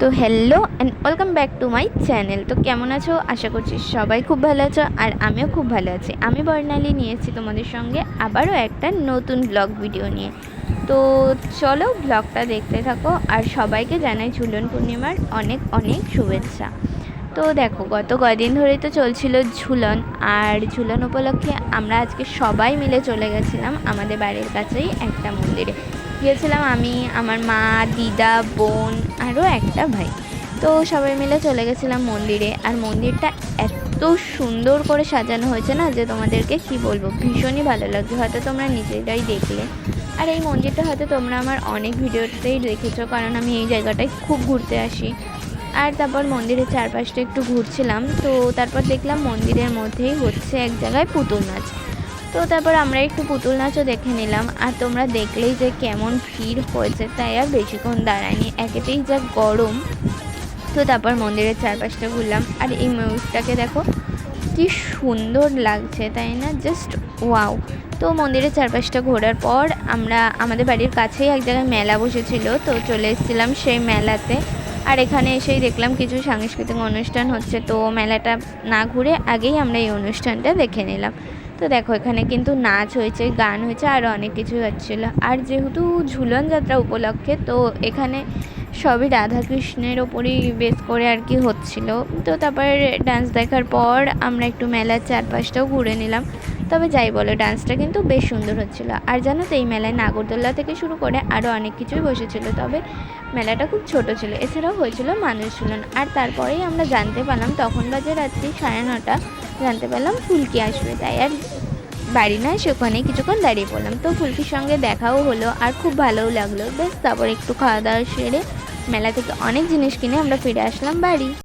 তো hello and welcome back to my channel তো কেমন আছো? আশা করছি সবাই খুব ভালো আছো আর আমিও খুব ভালো আছি। আমি বর্ণালী নিয়েছি তোমাদের সঙ্গে আবারও একটা নতুন ব্লগ ভিডিও নিয়ে। তো চলো ব্লগটা দেখতে থাকো আর সবাইকে জানাই ঝুলন পূর্ণিমার অনেক অনেক শুভেচ্ছা। তো দেখো, গত কদিন ধরেই তো চলছিল ঝুলন। আর ঝুলন উপলক্ষে আমরা আজকে সবাই মিলে চলে গেছিলাম আমাদের বাড়ির কাছেই একটা মন্দিরে। গিয়েছিলাম আমি, আমার মা, দিদা, বোন, আরও একটা ভাই। তো সবাই মিলে চলে গেছিলাম মন্দিরে। আর মন্দিরটা এত সুন্দর করে সাজানো হয়েছে না যে তোমাদেরকে কি বলব, ভীষণই ভালো লাগছে। হয়তো তোমরা নিজেরাই দেখলে। আর এই মন্দিরটা হয়তো তোমরা আমার অনেক ভিডিওতেই দেখেছ, কারণ আমি এই জায়গাটায় খুব ঘুরতে আসি। আর তারপর মন্দিরের চারপাশটা একটু ঘুরছিলাম। তো তারপর দেখলাম মন্দিরের মধ্যেই হচ্ছে এক জায়গায় পুতুল নাচ। তো তারপর আমরা একটু পুতুল নাচও দেখে নিলাম। আর তোমরা দেখলেই যে কেমন ভিড় হয়েছে তাই আর বেশিক্ষণ দাঁড়ায়নি। একেতেই যা গরম। তো তারপর মন্দিরের চারপাশটা ঘুরলাম। আর এই ময়ূরটাকে দেখো, কি সুন্দর লাগছে তাই না? জাস্ট ওয়াও তো মন্দিরের চারপাশটা ঘোরার পর আমরা আমাদের বাড়ির কাছেই এক জায়গায় মেলা বসেছিল। তো চলে এসেছিলাম সেই মেলাতে। আর এখানে এসেই দেখলাম কিছু সাংস্কৃতিক অনুষ্ঠান হচ্ছে, তো মেলাটা না ঘুরে আগেই আমরা এই অনুষ্ঠানটা দেখে নিলাম। তো দেখো, এখানে কিন্তু নাচ হয়েছে, গান হয়েছে আরও অনেক কিছু হচ্ছিল। আর যেহেতু ঝুলন যাত্রা উপলক্ষে, তো এখানে সবই রাধাকৃষ্ণের ওপরই বেস করে আর কি হচ্ছিল। তো তারপর ডান্স দেখার পর আমরা একটু মেলার চারপাশটাও ঘুরে নিলাম। তবে যাই বলো ডান্সটা কিন্তু বেশ সুন্দর হচ্ছিল। আর জানো তো, এই মেলায় নাগরদোল্লা থেকে শুরু করে আরও অনেক কিছুই বসেছিল, তবে মেলাটা খুব ছোট ছিল। এছাড়াও হয়েছিল মানুষ ঝুলন আর তারপরেই আমরা জানতে পারলাম, তখন বাজে রাত্রি সাড়ে নটা, জানতে পারলাম ফুলকি আসবে। তাই আর বাড়ি নয় সেখানে কিছুক্ষণ দাঁড়িয়ে পড়লাম। তো ফুলকির সঙ্গে দেখাও হলো, আর খুব ভালোও লাগল। বেশ, তারপর একটু খাওয়া দাওয়া সেরে মেলা থেকে অনেক জিনিস কিনে আমরা ফিরে আসলাম বাড়ি।